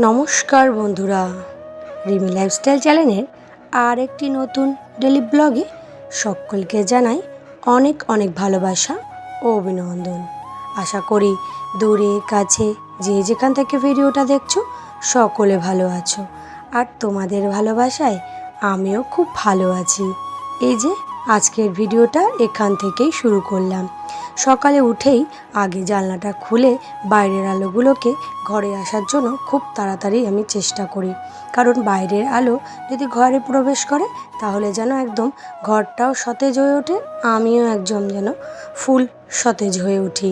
নমস্কার বন্ধুরা, রিমি লাইফস্টাইল চ্যানেলের আর একটি নতুন ডেলি ব্লগে সকলকে জানাই অনেক অনেক ভালোবাসা ও অভিনন্দন। আশা করি দূরে, কাছে, যে যেখান থেকে ভিডিওটা দেখছ, সকলে ভালো আছো। আর তোমাদের ভালোবাসায় আমিও খুব ভালো আছি। এই যে আজকের ভিডিওটা এখান থেকেই শুরু করলাম। সকালে উঠেই আগে জানলাটা খুলে বাইরের আলোগুলোকে ঘরে আসার জন্য খুব তাড়াতাড়ি আমি চেষ্টা করি। কারণ বাইরের আলো যদি ঘরে প্রবেশ করে, তাহলে যেন একদম ঘরটাও সতেজ হয়ে ওঠে, আমিও একদম যেন ফুল সতেজ হয়ে উঠি।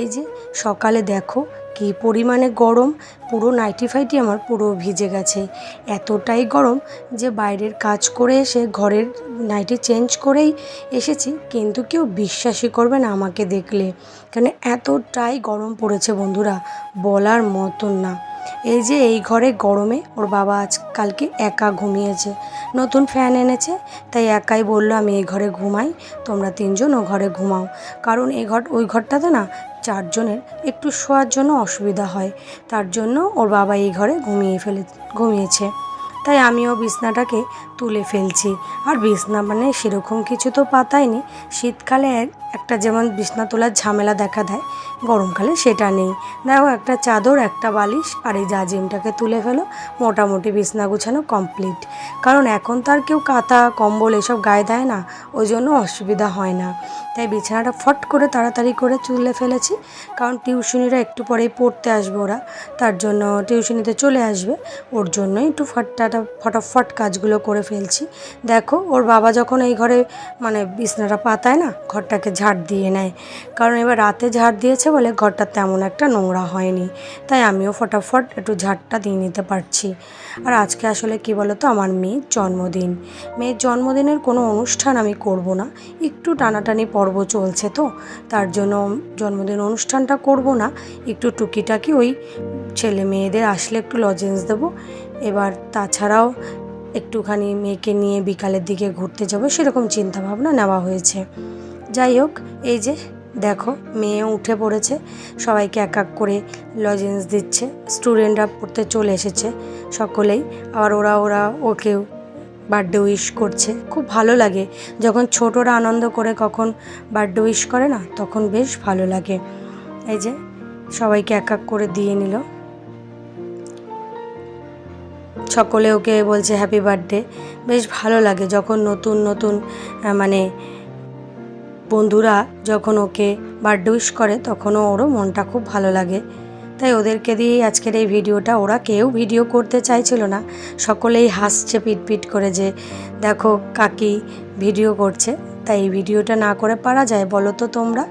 এই যে সকালে দেখো কী পরিমাণে গরম? পুরো নাইটি ফাইটি আমার পুরো ভিজে গেছে। এতটাই গরম যে বাইরের কাজ করে এসে ঘরের নাইটি চেঞ্জ করেই এসেছি, কিন্তু কেউ বিশ্বাসই করবে না আমাকে দেখলে। কেন এতটাই গরম পড়েছে বন্ধুরা, বলার মতন না। এই যে এই ঘরে গরমে ওর বাবা আজ কালকে একা ঘুমিয়েছে। নতুন ফ্যান এনেছে, তাই একাই বলল, আমি এই ঘরে ঘুমাই, তোমরা তিনজন ও ঘরে ঘুমাও। কারণ এই ঘর, ওই ঘরটাতে না চারজনের একটু শোয়ার জন্য অসুবিধা হয়। তার জন্য ওর বাবা এই ঘরে ঘুমিয়ে ফেলে, ঘুমিয়েছে। তাই আমিও বিছনাটাকে তুলে ফেলছি। আর বিছনা মানে সেরকম কিছু তো পাতাইনি শীতকালে একটা যেমন বিছনা তোলার ঝামেলা দেখা দেয়, গরমকালে সেটা নেই। দেখো, একটা চাদর, একটা বালিশ, আর এই জাজিমটাকে তুলে ফেলো, মোটামুটি বিছনা গুছানো কমপ্লিট। কারণ এখন তো আর কেউ কাঁথা, কম্বল এসব গায়ে দেয় না, ওই জন্য অসুবিধা হয় না। তাই বিছানাটা ফট করে তাড়াতাড়ি করে তুলে ফেলেছি। কারণ টিউশনিরা একটু পরেই পড়তে আসবে ওরা। তার জন্য টিউশনিতে চলে আসবে। ওর জন্যই একটু ফটটাটা ফটাফট কাজগুলো করে ফেলছি। দেখো, ওর বাবা যখন এই ঘরে মানে বিছনাটা পাতায় না, ঘরটাকে ঝাড় দিয়ে নেয়। কারণ এবার রাতে ঝাড় দিয়েছে বলে ঘরটা তেমন একটা নোংরা হয়নি। তাই আমিও ফটাফট একটু ঝাড়টা দিয়ে নিতে পারছি। আর আজকে আসলে কি বলতো, আমার মেয়ের জন্মদিন। মেয়ের জন্মদিনের কোনো অনুষ্ঠান আমি করব না। একটু টানাটানি পর্ব চলছে তো, তার জন্য জন্মদিন অনুষ্ঠানটা করব না। একটু টুকিটাকি ওই ছেলে মেয়েদের আসলে একটু লজেন্স দেবো। এবার তাছাড়াও একটুখানি মেয়েকে নিয়ে বিকালের দিকে ঘুরতে যাব, সেরকম চিন্তা ভাবনা নেওয়া হয়েছে। যাই হোক, এই যে দেখো মেয়ে উঠে পড়েছে, সবাইকে এক এক করে লজেন্স দিচ্ছে। স্টুডেন্টরা পড়তে চলে এসেছে, সকলেই। আবার ওরা ওরা ওকেও বার্থডে উইশ করছে। খুব ভালো লাগে। যখন ছোটরা আনন্দ করে কখন বার্থডে উইশ করে না, তখন বেশ ভালো লাগে। এই যে, সবাইকে এক এক করে দিয়ে নিল। সকলে ওকে বলছে হ্যাপি বার্থডে বেশ ভালো লাগে যখন নতুন নতুন মানে বন্ধুরা যখন ওকে বার্থডে উইশ করে, তখনও ওরও মনটা খুব ভালো লাগে। তাই ওদেরকে দিয়েই আজকের এই ভিডিওটা। ওরা কেউ ভিডিও করতে চাইছিল না। সকলেই হাসছে পিটপিট পিট করে যে, দেখো কাকি ভিডিও করছে। তাই এই ভিডিওটা না করে পারা যায় বলো তো তোমরা?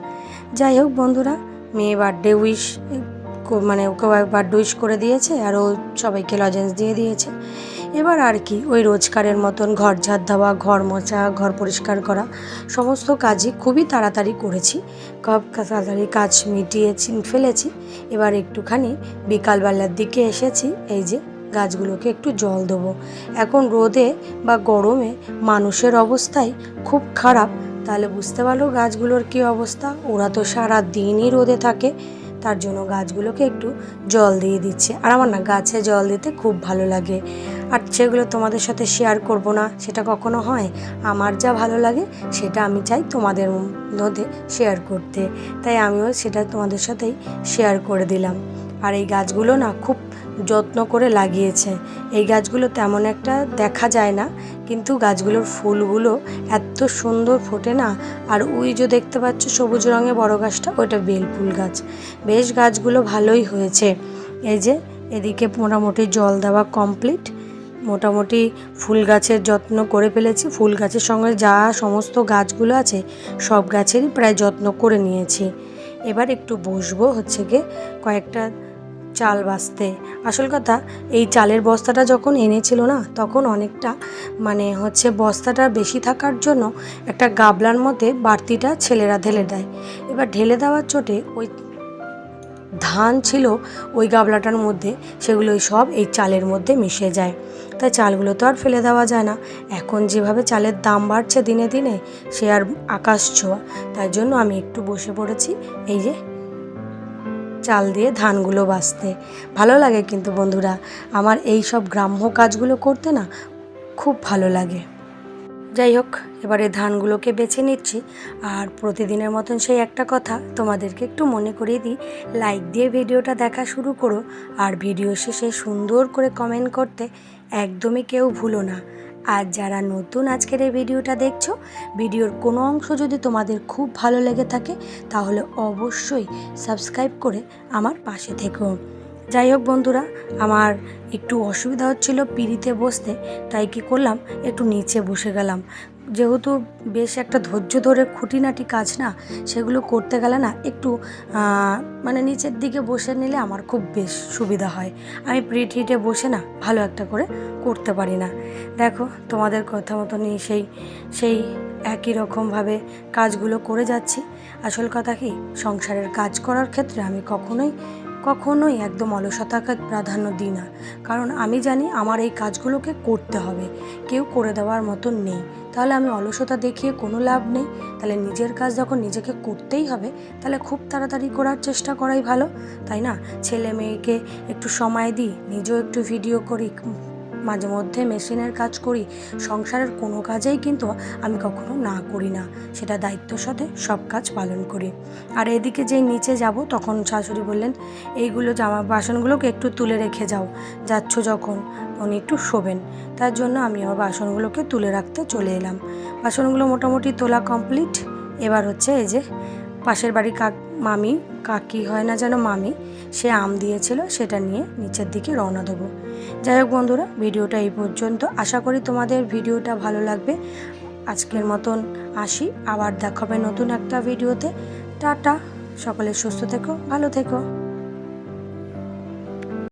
যাই হোক বন্ধুরা, মেয়ে বার্থডে উইশ মানে ওকে একবার উইশ করে দিয়েছে আর ও সবাইকে লজেন্স দিয়ে দিয়েছে। এবার আর কি, ওই রোজকারের মতন ঘর ঝাড় দেওয়া, ঘর মোছা, ঘর পরিষ্কার করা, সমস্ত কাজই খুবই তাড়াতাড়ি করেছি। খুব তাড়াতাড়ি কাজ মিটিয়েছি ফেলেছি। এবার একটুখানি বিকালবেলার দিকে এসেছি, এই যে গাছগুলোকে একটু জল দেবো। এখন রোদে বা গরমে মানুষের অবস্থাই খুব খারাপ। তাহলে বুঝতে পারল গাছগুলোর কী অবস্থা? ওরা তো সারা দিনই রোদে থাকে। তার জন্য গাছগুলোকে একটু জল দিয়ে দিচ্ছে। আর আমার না গাছে জল দিতে খুব ভালো লাগে। আর সেগুলো তোমাদের সাথে শেয়ার করব না, সেটা কখনো হয়? আমার যা ভালো লাগে, সেটা আমি চাই তোমাদের মধ্যে শেয়ার করতে। তাই আমিও সেটা তোমাদের সাথেই শেয়ার করে দিলাম। আর এই গাছগুলো না খুব যত্ন করে লাগিয়েছে। এই গাছগুলো তেমন একটা দেখা যায় না কিন্তু গাছগুলোর ফুলগুলো এত সুন্দর ফোটে না। আর ওই যে দেখতে পাচ্ছ সবুজ রঙের বড় গাছটা, ওইটা বেল ফুল গাছ। বেশ গাছগুলো ভালোই হয়েছে। এই যে এদিকে মোটামুটি জল দেওয়া কমপ্লিট। মোটামুটি ফুল গাছের যত্ন করে ফেলেছি। ফুল গাছের সঙ্গে যা সমস্ত গাছগুলো আছে, সব গাছেরই প্রায় যত্ন করে নিয়েছি। এবার একটু বসবো হচ্ছে গিয়ে কয়েকটা চাল বাছতে আসল কথা, এই চালের বস্তাটা যখন এনেছিল না, তখন অনেকটা মানে হচ্ছে বস্তাটা বেশি থাকার জন্য একটা গাবলার মধ্যে বাড়তিটা ছেলেরা ঢেলে দেয়। এবার ঢেলে দেওয়ার চোটে ওই ধান ছিল ওই গাবলাটার মধ্যে, সেগুলো সব এই চালের মধ্যে মিশে যায়। তাই চালগুলো তো আর ফেলে দেওয়া যায় না। এখন যেভাবে চালের দাম বাড়ছে দিনে দিনে, সে আর আকাশ ছোঁয়া। তাই জন্য আমি একটু বসে পড়েছি, এই যে চাল দিয়ে ধানগুলো বাছতে ভালো লাগে কিন্তু বন্ধুরা, আমার এই সব গ্রাম্য কাজগুলো করতে না খুব ভালো লাগে। যাই হোক, এবারে ধানগুলোকে বেছে নিচ্ছি। আর প্রতিদিনের মতন সেই একটা কথা তোমাদেরকে একটু মনে করিয়ে দিই। লাইক দিয়ে ভিডিওটা দেখা শুরু করো। আর ভিডিও শেষে সুন্দর করে কমেন্ট করতে একদমই কেউ ভুলো না। আর যারা নতুন আজকের এই ভিডিওটা দেখছ, ভিডিওর কোনো অংশ যদি তোমাদের খুব ভালো লেগে থাকে, তাহলে অবশ্যই সাবস্ক্রাইব করে আমার পাশে থেকো। যাই হোক বন্ধুরা, আমার একটু অসুবিধা হচ্ছিল পিড়িতে বসতে, তাই কি করলাম, একটু নিচে বসে গেলাম। যেহেতু বেশ একটা ধৈর্য ধরে খুঁটিনাটি কাজ না, সেগুলো করতে গেলে না একটু মানে নিচের দিকে বসে নিলে আমার খুব বেশ সুবিধা হয়। আমি প্রিট হিটে বসে না ভালো একটা করে করতে পারি না। দেখো, তোমাদের কথা মতনই সেই সেই একই রকমভাবে কাজগুলো করে যাচ্ছি। আসল কথা কি, সংসারের কাজ করার ক্ষেত্রে আমি কখনোই কখনোই একদম অলসতাকে প্রাধান্য দিই না। কারণ আমি জানি আমার এই কাজগুলোকে করতে হবে। কেউ করে দেওয়ার মতন নেই। তাহলে আমি অলসতা দেখিয়ে কোনো লাভ নেই। তাহলে নিজের কাজ যখন নিজেকে করতেই হবে, তাহলে খুব তাড়াতাড়ি করার চেষ্টা করাই ভালো। তাই না? ছেলে মেয়েকে একটু সময় দিই, নিজেও একটু ভিডিও করি। মাঝে মধ্যে মেশিনের কাজ করি, সংসারের কোনো কাজেই কিন্তু আমি কখনো না করি না। সেটা দায়িত্বর সাথে সব কাজ পালন করি। আর এদিকে যেই নিচে যাব, তখন শাশুড়ি বললেন, এইগুলো জামা বাসনগুলোকে একটু তুলে রেখে যাও। যাচ্ছ যখন, উনি একটু শোবেন। তার জন্য আমি আমার বাসনগুলোকে তুলে রাখতে চলে এলাম। বাসনগুলো মোটামুটি তোলা কমপ্লিট এবার হচ্ছে এই যে পাশের বাড়ি কাক, মামি, কাকি হয় না যেন মামি, সে আম দিয়েছিল, সেটা নিয়ে নিচের দিকে রওনা দেবো। যাই হোক বন্ধুরা, ভিডিওটা এই পর্যন্ত। আশা করি তোমাদের ভিডিওটা ভালো লাগবে। আজকের মতন আসি, আবার দেখাবে নতুন একটা ভিডিওতে। টাটা, সকলে সুস্থ থেকো, ভালো থেকো।